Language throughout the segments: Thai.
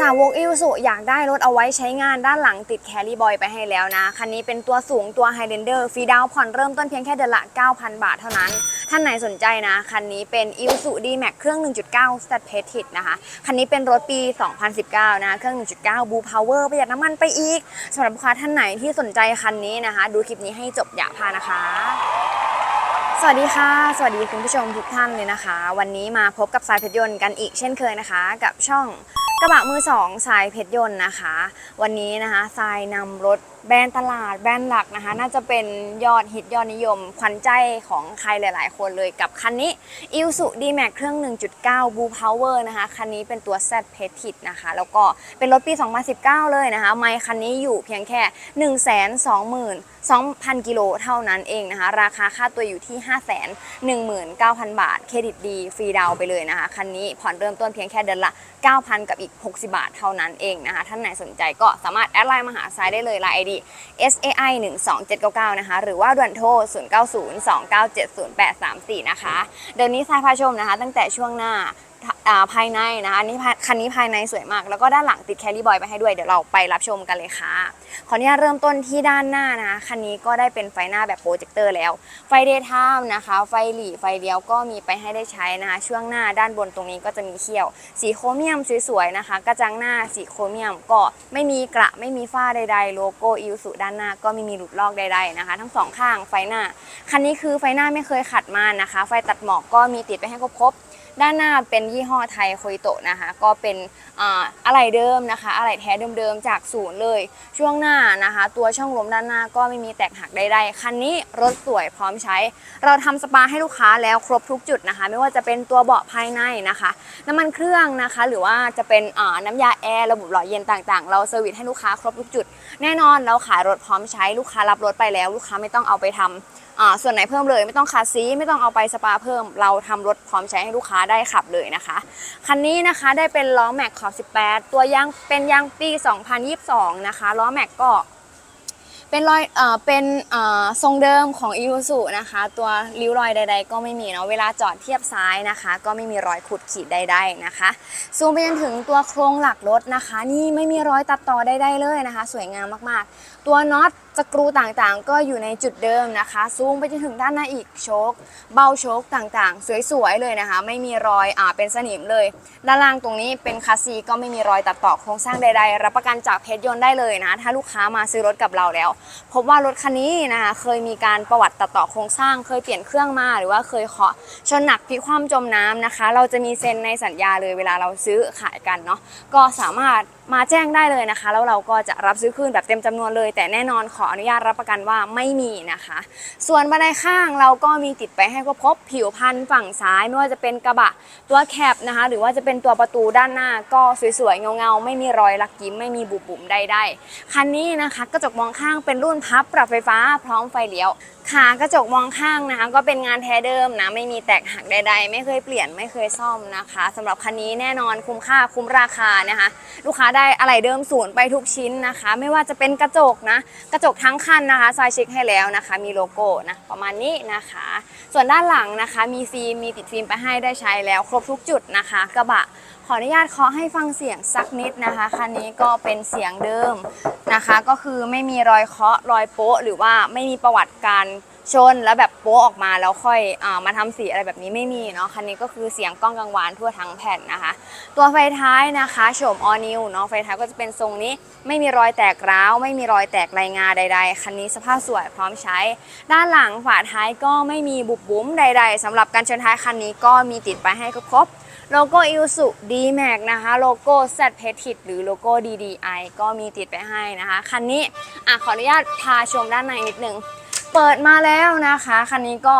สาวกอิวสุอยากได้รถเอาไว้ใช้งานด้านหลังติดแครี่บอยไปให้แล้วนะ คันนี้เป็นตัวสูงตัวไฮเดนเดอร์ฟรีดาวผ่อนเริ่มต้นเพียงแค่เดือนละ 9,000 บาทเท่านั้น ท่านไหนสนใจนะ คันนี้เป็นอิวสุดีแม็กเครื่อง 1.9 s t a t p e t i d นะคะ คันนี้เป็นรถปี 2019 นะ เครื่อง 1.9 Blue Power ประหยัดน้ำมันไปอีกสำหรับลูกค้าท่านไหนที่สนใจคันนี้นะคะ ดูคลิปนี้ให้จบอย่าพานะคะสวัสดีค่ะ สวัสดีคุณผู้ชมทุกท่านเลยนะคะ วันนี้มาพบกับสายเพชรยนต์กันอีกเช่นเคยนะคะ กับช่อง กระบะมือสองสายเพชรยนต์นะคะ วันนี้นะคะทรายนำรถ แบรนด์ตลาดแบรนด์หลักนะคะ น่าจะเป็นยอดฮิตยอดนิยมขวัญใจของใครหลาย ๆ คนเลยกับคันนี้ i l s u d m a x เครื่อง 1.9 Blue Power นะคะ คันนี้เป็นตัว Z p e t i t นะคะ แล้วก็เป็นรถปี 2019 เลยนะคะ ไมค์คันนี้อยู่เพียงแค่ 120,000 2,000 กิโลเท่านั้นเองนะคะ ราคาค่าตัวอยู่ที่ 519,000 บาท เครดิตดี ฟรีดาวไปเลยนะคะ คันนี้ผ่อนเริ่มต้นเพียงแค่เดือนละ 9,000 กับอีก 60 บาทเท่านั้นเองนะคะ ท่านไหนสนใจก็สามารถแอดไลน์มาหาซายได้เลยไลน์ ID SAI 12799 นะคะ หรือว่าด่วนโทร 0902970834 นะคะ เดี๋ยวนี้สายพาชมนะคะ ตั้งแต่ช่วงหน้า อ่าภายในนะคะอันนี้ภายคันนี้ภายในสวยมาก แล้วก็ด้านหลังติดแคลรี่บอยไปให้ด้วย เดี๋ยวเราไปรับชมกันเลยค่ะ ขออนุญาตเริ่มต้นที่ด้านหน้านะคะคันนี้ก็ได้เป็นไฟหน้าแบบโปรเจคเตอร์แล้ว ไฟเดย์ไทม์นะคะ ไฟหลีไฟเลี้ยวก็มีไปให้ได้ใช้นะคะ ช่วงหน้าด้านบนตรงนี้ก็จะมีเขี้ยว สีโครเมียมสวยๆนะคะ กระจังหน้าสีโครเมียมก็ไม่มีกระไม่มีฝ้าใดๆ โลโก้อิวสุด้านหน้าก็ไม่มีหลุดลอกใดๆนะคะ ทั้งสองข้างไฟหน้าคันนี้คือไฟหน้าไม่เคยขัดมานะคะ ไฟตัดหมอกก็มีติดไปให้ครบๆ ด้านหน้าเป็นยี่ห้อไทยโคยโตะนะคะ ก็เป็นอะไหล่เดิมนะคะอะไหล่แท้เดิมๆจากศูนย์เลย ช่วงหน้านะคะ ตัวช่องลมด้านหน้าก็ไม่มีแตกหักใดๆคันนี้รถสวยพร้อมใช้ เราทำสปาให้ลูกค้าแล้วครบทุกจุดนะคะ ไม่ว่าจะเป็นตัวเบาะภายในนะคะ น้ำมันเครื่องนะคะ หรือว่าจะเป็นน้ำยาแอร์ระบบหล่อเย็นต่างๆ เราเซอร์วิสให้ลูกค้าครบทุกจุด แน่นอนเราขายรถพร้อมใช้ลูกค้ารับรถไปแล้ว ลูกค้าไม่ต้องเอาไปทำอ่าส่วนไหนเพิ่มเลยไม่ต้องคาซีไม่ต้องเอาไปสปาเพิ่ม เราทำรถพร้อมใช้ให้ลูกค้าได้ขับเลยนะคะ คันนี้นะคะได้เป็นล้อแม็กขอบ 18 ตัวยางเป็นยางปี 2022 นะคะล้อแม็กก็เป็นรอยเอ่อเป็นเอ่อทรงเดิมของอี u ู u นะคะ ตัวริ้วรอยใด ๆ ก็ไม่มีเนาะเวลาจอดเทียบซ้ายนะคะ ก็ไม่มีรอยขุดขีดใด ๆนะคะ ซูมไปจนถึงตัวโครงหลักรถนะคะ นี่ไม่มีรอยตัดต่อใดๆเลยนะคะ สวยงามมากๆ ตัวน็อต สกรูต่างๆ ก็อยู่ในจุดเดิมนะคะ ซูมไปจนถึงด้านหน้าอีกโชค เบ้าโชคต่างๆ สวยๆ เลยนะคะ ไม่มีรอยอ่าเป็นสนิมเลย ด้านล่างตรงนี้เป็นคาซีก็ไม่มีรอยตัดต่อโครงสร้างใดๆ รับประกันจากเพชรยนต์ได้เลยนะ ถ้าลูกค้ามาซื้อรถกับเราแล้ว พบว่ารถคันนี้นะคะเคยมีการประวัติตัดต่อโครงสร้าง เคยเปลี่ยนเครื่องมาหรือว่าเคยเคาะชนหนักพลิกคว่ำจมน้ำนะคะ เราจะมีเซ็นในสัญญาเลยเวลาเราซื้อขายกันเนาะก็สามารถมาแจ้งได้เลยนะคะ แล้วเราก็จะรับซื้อคืนแบบเต็มจำนวนเลย แต่แน่นอนขออนุญาตรับประกันว่าไม่มีนะคะ ส่วนบันไดข้างเราก็มีติดไปให้ครบครบผิวพันธุ์ฝั่งซ้ายไม่ว่าจะเป็นกระบะตัวแคปนะคะ หรือว่าจะเป็นตัวประตูด้านหน้าก็สวยๆเงาๆ ไม่มีรอยลักยิ้มไม่มีบุบบุ๋มใดๆคันนี้นะคะกระจกมองข้างเป็นรุ่นพับปรับไฟฟ้าพร้อมไฟเลี้ยว ขากระจกมองข้างนะคะ ก็เป็นงานแท้เดิมนะไม่มีแตกหักใด ๆ ไม่เคยเปลี่ยนไม่เคยซ่อมนะคะสำหรับคันนี้แน่นอนคุ้มค่าคุ้มราคานะคะ ลูกค้าได้อะไรเดิมศูนย์ไปทุกชิ้นนะคะ ไม่ว่าจะเป็นกระจกนะกระจกทั้งคันนะคะซายเช็คให้แล้วนะคะ มีโลโก้นะประมาณนี้นะคะ ส่วนด้านหลังนะคะ มีฟิล์มมีติดฟิล์มไปให้ได้ใช้แล้ว ครบทุกจุดนะคะ กระบะ ขออนุญาตขอให้ฟังเสียงสักนิดนะคะคันนี้ก็เป็นเสียงเดิมนะคะ ก็คือไม่มีรอยเคาะรอยโป๊ะ หรือว่าไม่มีประวัติการชนแล้วแบบโป๊ะออกมาแล้วค่อยอมาทำสีอะไรแบบนี้ไม่มีเนาะคันนี้ก็คือเสียงกล้องกังวานทั่วทั้งแผ่นนะคะ ตัวไฟท้ายนะคะโฉมออนิวเนาะไฟท้ายก็จะเป็นทรงนี้ไม่มีรอยแตกร้าว ไม่มีรอยแตกลายงาใด ๆ คันนี้สภาพสวยพร้อมใช้ ด้านหลังฝาท้ายก็ไม่มีบุบบุ๋มใด ๆสำหรับการชนท้ายคันนี้ก็มีติดไปให้ครบ โลโก้อิ s u d m a x นะคะ โลโก้ Z p e t i t หรือโลโก้ DDI ก็มีติดไปให้นะคะ คันนี้อะขออนุญาตพาชมด้านในนิดนึง เปิดมาแล้วนะคะ คันนี้ก็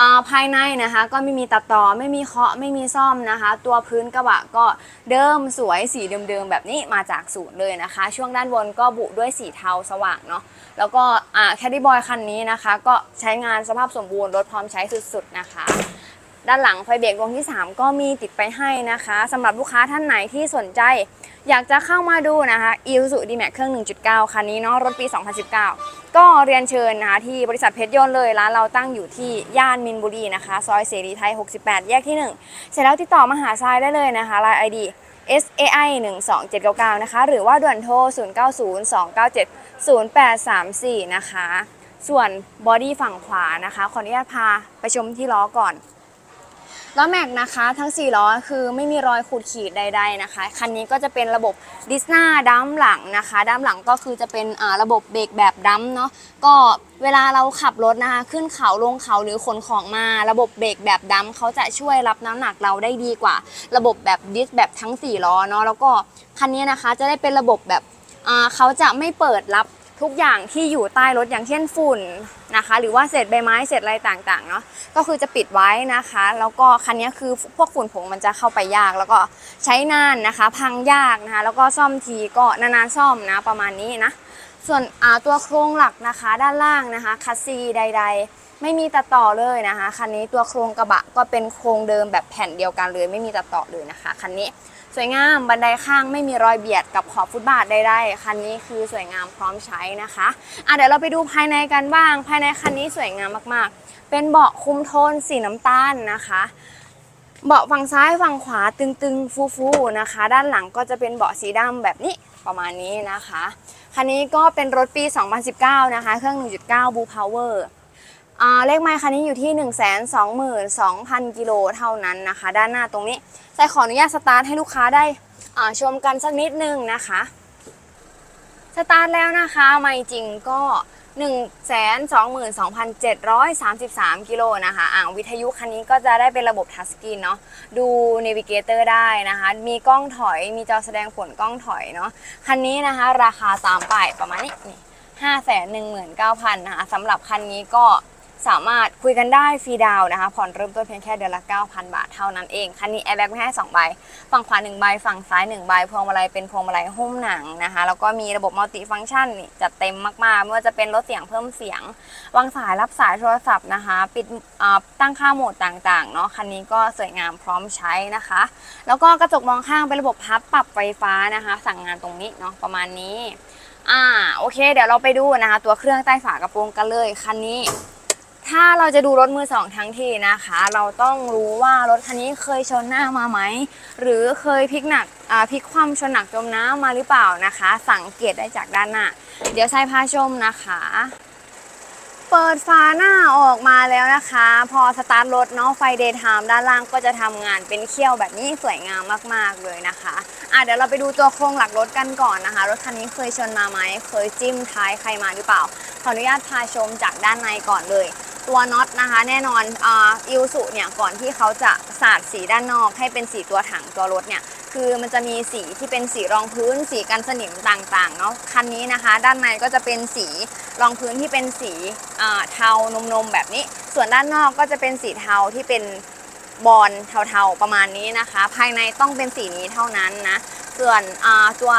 อ่าภายในนะคะก็ไม่มีตัดต่อไม่มีเคาะไม่มีซ่อมนะคะ ตัวพื้นกระบะก็เดิมสวยสีเดิมๆแบบนี้มาจากศูนย์เลยนะคะ ช่วงด้านบนก็บุด้วยสีเทาสว่างเนาะแล้วก็อ่าแคดดี้บอยคันนี้นะคะ ก็ใช้งานสภาพสมบูรณ์รถพร้อมใช้สุดๆนะคะ ด้านหลังไฟเบรกดวงที่ 3 ก็มีติดไปให้นะคะสำหรับลูกค้าท่านไหนที่สนใจ อยากจะเข้ามาดูนะคะ i s u d m a x เครื่อง 1.9 คันนี้เนาะรถปี 2019 ก็เรียนเชิญนะคะที่บริษัทเพชรยนต์เลยร้านเราตั้งอยู่ที่ย่านมินบุรีนะคะ ซอยเสรีไทย 68 แยกที่ 1 เสร็จแล้วติดต่อมาหาทรายได้เลยนะคะไลน์ ID SAI 12799 นะคะ หรือว่าด่วนโทร 090297 0834 นะคะ ส่วนบอดี้ฝั่งขวานะคะ ขออนุญาตพาไปชมที่ล้อก่อน ล้อแม็กนะคะทั้ง 4 ล้อคือไม่มีรอยขูดขีดใด ๆนะคะ คันนี้ก็จะเป็นระบบดิสนาดัมหลังนะคะดัมหลังก็คือจะเป็นอ่าระบบเบรกแบบดัมเนาะก็เวลาเราขับรถนะคะ ขึ้นเขาลงเขาหรือขนของมา ระบบเบรกแบบดัมเขาจะช่วยรับน้ำหนักเราได้ดีกว่า ระบบแบบดิสแบบทั้ง 4 ล้อเนาะแล้วก็คันนี้นะคะจะได้เป็นระบบแบบอ่าเขาจะไม่เปิดรับ ทุกอย่างที่อยู่ใต้รถอย่างเช่นฝุ่นนะคะ หรือว่าเศษใบไม้เศษอะไรต่างๆเนาะก็คือจะปิดไว้นะคะ แล้วก็คันนี้คือพวกฝุ่นผงมันจะเข้าไปยาก แล้วก็ใช้นานนะคะ พังยากนะคะ แล้วก็ซ่อมทีก็นานๆซ่อมนะประมาณนี้นะส่วนตัวโครงหลักนะคะ ด้านล่างนะคะคัสซีใด ๆไม่มีตัดต่อเลยนะคะ คันนี้ตัวโครงกระบะก็เป็นโครงเดิมแบบแผ่นเดียวกันเลย ไม่มีตัดต่อเลยนะคะ คันนี้ สวยงามบันไดข้างไม่มีรอยเบียดกับขอบฟุตบาทใดๆคันนี้คือสวยงามพร้อมใช้นะคะอะเดี๋ยวเราไปดูภายในกันบ้าง ภายในคันนี้สวยงามมากๆ เป็นเบาะคุมโทนสีน้ำตาลนะคะเบาะฝั่งซ้ายฝั่งขวาตึงๆ ฟูๆนะคะ ด้านหลังก็จะเป็นเบาะสีดำแบบนี้ประมาณนี้นะคะ คันนี้ก็เป็นรถปี 2019 นะคะ เครื่อง 1.9 Blue Power เลขไมล์คันนี้อยู่ที่ 122,000 กิโลเท่านั้นนะคะ ด้านหน้าตรงนี้ใส่ขออนุญาตสตาร์ทให้ลูกค้าได้ชมกันสักนิดนึงนะคะ สตาร์ทแล้วนะคะไม่จริงก็ 122,733 กิโลนะคะอ่างวิทยุคันนี้ก็จะได้เป็นระบบทัชสกรีนเนาะดูเนวิเกเตอร์ได้นะคะ มีกล้องถอยมีจอแสดงผลกล้องถอยเนาะคันนี้นะคะ ราคาตามป้ายประมาณนี้นี่ห้าแสนหนึ่งหมื่นเก้าพันนะคะสำหรับคันนี้ก็ สามารถคุยกันได้ฟรีดาวนะคะ ผ่อนเริ่มต้นเพียงแค่เดือนละ 9,000 บาทเท่านั้นเอง คันนี้แอร์แบ็กไม่ให้2ใบ ฝั่งขวา1ใบ ฝั่งซ้าย 1 ใบ พวงมาลัยเป็นพวงมาลัยหุ้มหนังนะคะ แล้วก็มีระบบมัลติฟังก์ชันนี่จัดเต็มมากๆ ไม่ว่าจะเป็นลดเสียงเพิ่มเสียง วางสายรับสายโทรศัพท์นะคะ ปิดตั้งค่าโหมดต่างๆ เนาะ คันนี้ก็สวยงามพร้อมใช้นะคะ แล้วก็กระจกมองข้างเป็นระบบพับปรับไฟฟ้านะคะ สั่งงานตรงนี้เนาะ ประมาณนี้ อ่า โอเค เดี๋ยวเราไปดูนะคะ ตัวเครื่องใต้ฝากระโปรงกันเลย คันนี้ ถ้าเราจะดูรถมือสองทั้งทีนะคะ เราต้องรู้ว่ารถคันนี้เคยชนหน้ามาไหม หรือเคยพลิกหนักพลิกคว่ำชนหนักจมน้ำมาหรือเปล่านะคะ สังเกตได้จากด้านหน้า เดี๋ยวใช้พาชมนะคะ เปิดฝาหน้าออกมาแล้วนะคะ พอสตาร์ทรถเนาะไฟเดย์ไทม์ด้านล่างก็จะทำงานเป็นเขี้ยวแบบนี้สวยงามมากๆเลยนะคะอะเดี๋ยวเราไปดูตัวโครงหลักรถกันก่อนนะคะ รถคันนี้เคยชนมาไหมเคยจิ้มท้ายใครมาหรือเปล่า ขออนุญาตพาชมจากด้านในก่อนเลย ตัวน็อตนะคะ แน่นอนออิวสุเนี่ยก่อนที่เขาจะสาดสีด้านนอก ให้เป็นสีตัวถังตัวรถเนี่ยคือมันจะมีสีที่เป็นสีรองพื้น สีกันสนิมต่างๆเนาะคันนี้นะคะ ด้านในก็จะเป็นสีรองพื้นที่เป็นสีเทานมๆแบบนี้ ส่วนด้านนอกก็จะเป็นสีเทาที่เป็นบอลเทาๆประมาณนี้นะคะ ภายในต้องเป็นสีนี้เท่านั้นนะส่วนตัว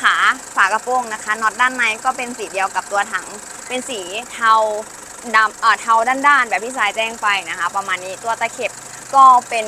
ขาฝากระโปรงนะคะน็อตด้านในก็เป็นสีเดียวกับตัวถัง เป็นสีเทา ดำเอ่อเทาด้านๆ แบบที่สายแจ้งไปนะคะ ประมาณนี้ตัวตะเข็บก็เป็น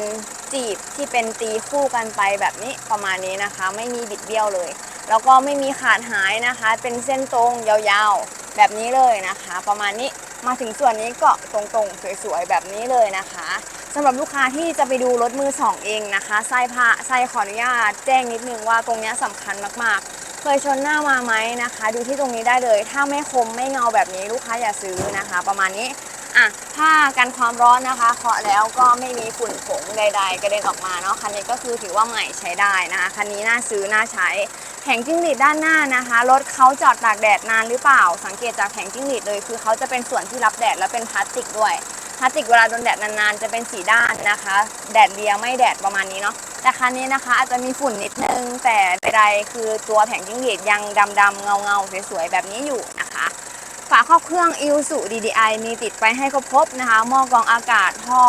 จีบที่เป็นตีคู่กันไปแบบนี้ประมาณนี้นะคะ ไม่มีบิดเบี้ยวเลย แล้วก็ไม่มีขาดหายนะคะ เป็นเส้นตรงยาวๆแบบนี้เลยนะคะ ประมาณนี้มาถึงส่วนนี้ก็ตรงๆสวยๆแบบนี้เลยนะคะสำหรับลูกค้าที่จะไปดูรถมือสองเองนะคะไส้พระไส้ขออนุญาตแจ้งนิดนึงว่าตรงนี้ยสำคัญมากๆ เคยชนหน้ามาไหมนะคะ ดูที่ตรงนี้ได้เลย ถ้าไม่คมไม่เงาแบบนี้ลูกค้าอย่าซื้อนะคะ ประมาณนี้อะผ้ากันความร้อนนะคะเคาะแล้วก็ไม่มีฝุ่นผงใด ๆ กระเด็นออกมาเนาะคันนี้ก็คือถือว่าใหม่ใช้ได้นะคะคันนี้น่าซื้อน่าใช้แผงจิ้งหรีดด้านหน้านะคะรถเขาจอดตากแดดนานหรือเปล่า สังเกตจากแผงจิ้งหรีดเลยคือเขาจะเป็นส่วนที่รับแดดและเป็นพลาสติกด้วย พลาสติกเวลาโดนแดดนานๆ จะเป็นสีด้านนะคะ แดดเดียวไม่แดดประมาณนี้เนาะแต่คันนี้นะคะอาจจะมีฝุ่นนิดนึง แต่ใดๆคือตัวแผงจิ้งหรีดยังดำๆเงาๆสวยๆแบบนี้อยู่นะคะฝาครอบเครื่อง i l s u DDI มีติดไปให้ครบๆนะคะหม้อกรองอากาศท่อ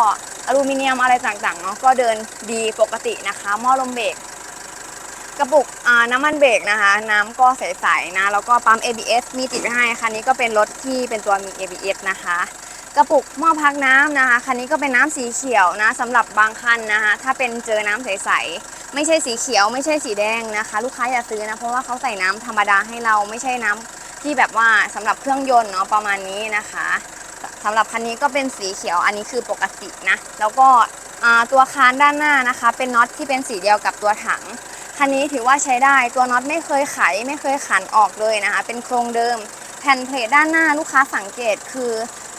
อลูมิเนียมอะไรต่างๆเนาะก็เดินดีปกตินะคะหม้อลมเบรกกระปุกน้ำมันเบรกนะคะ น้ำก็ใสๆนะ แล้วก็ปั๊ม ABS มีติดไว้ให้คันนี้ก็เป็นรถที่เป็นตัวมี ABS นะคะ กระปุกหม้อพักน้ำนะคะ คันนี้ก็เป็นน้ำสีเขียวนะสำหรับบางคันนะคะ ถ้าเป็นเจอน้ำใสๆไม่ใช่สีเขียว ไม่ใช่สีแดงนะคะ ลูกค้าอย่าซื้อนะเพราะว่าเขาใส่น้ำธรรมดาให้เราไม่ใช่น้ำที่แบบว่าสำหรับเครื่องยนต์เนาะประมาณนี้นะคะสำหรับคันนี้ก็เป็นสีเขียวอันนี้คือปกตินะ แล้วก็ตัวคานด้านหน้านะคะ เป็นน็อตที่เป็นสีเดียวกับตัวถังคันนี้ถือว่าใช้ได้ตัวน็อตไม่เคยไขไม่เคยขันออกเลยนะคะ เป็นโครงเดิมแผ่นเพลทด้านหน้าลูกค้าสังเกตคือ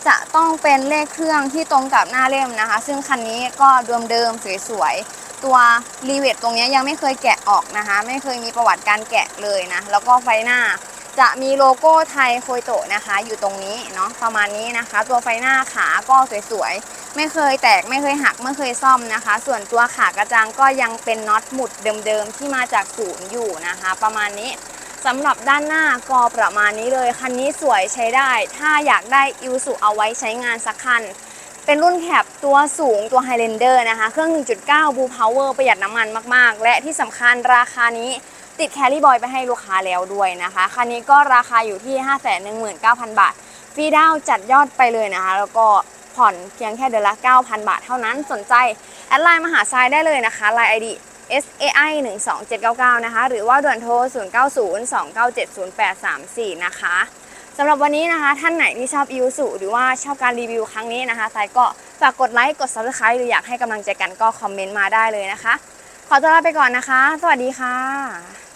จะต้องเป็นเลขเครื่องที่ตรงกับหน้าเล่มนะคะ ซึ่งคันนี้ก็เดิมๆสวยๆ ตัวรีเวทตรงนี้ยังไม่เคยแกะออกนะคะ ไม่เคยมีประวัติการแกะเลยนะ แล้วก็ไฟหน้าจะมีโลโก้ไทยโคยโตะนะคะ อยู่ตรงนี้เนาะประมาณนี้นะคะ ตัวไฟหน้าขาก็สวยๆ ไม่เคยแตกไม่เคยหักไม่เคยซ่อมนะคะ ส่วนตัวขากระจังก็ยังเป็นน็อตหมุดเดิมๆที่มาจากศูนย์อยู่นะคะ ประมาณนี้ สำหรับด้านหน้าก็ประมาณนี้เลย คันนี้สวยใช้ได้ ถ้าอยากได้อิวสุเอาไว้ใช้งานสักคัน เป็นรุ่นแคปตัวสูงตัว Highlander นะคะ เครื่อง 1.9 Blue Power ประหยัดน้ำมันมากๆ และที่สำคัญราคานี้ติดแคลรี่บอยไปให้ลูกค้าแล้วด้วยนะคะ คันนี้ก็ราคาอยู่ที่ 519,000 บาท ฟรีดาวจัดยอดไปเลยนะคะ แล้วก็ผ่อนเพียงแค่เดือนละ 9,000 บาทเท่านั้น สนใจ แอดไลน์มาหาทรายได้เลยนะคะไลน์ ID SAI 12799 นะคะ หรือว่าด่วนโทร 0902970834 นะคะสำหรับวันนี้นะคะ ท่านไหนที่ชอบอิวสุหรือว่าชอบการรีวิวครั้งนี้นะคะทรายก็ฝากกดไลค์ กด Subscribe หรืออยากให้กำลังใจกันก็คอมเมนต์มาได้เลยนะคะ ขอตัวลาไปก่อนนะคะ สวัสดีค่ะ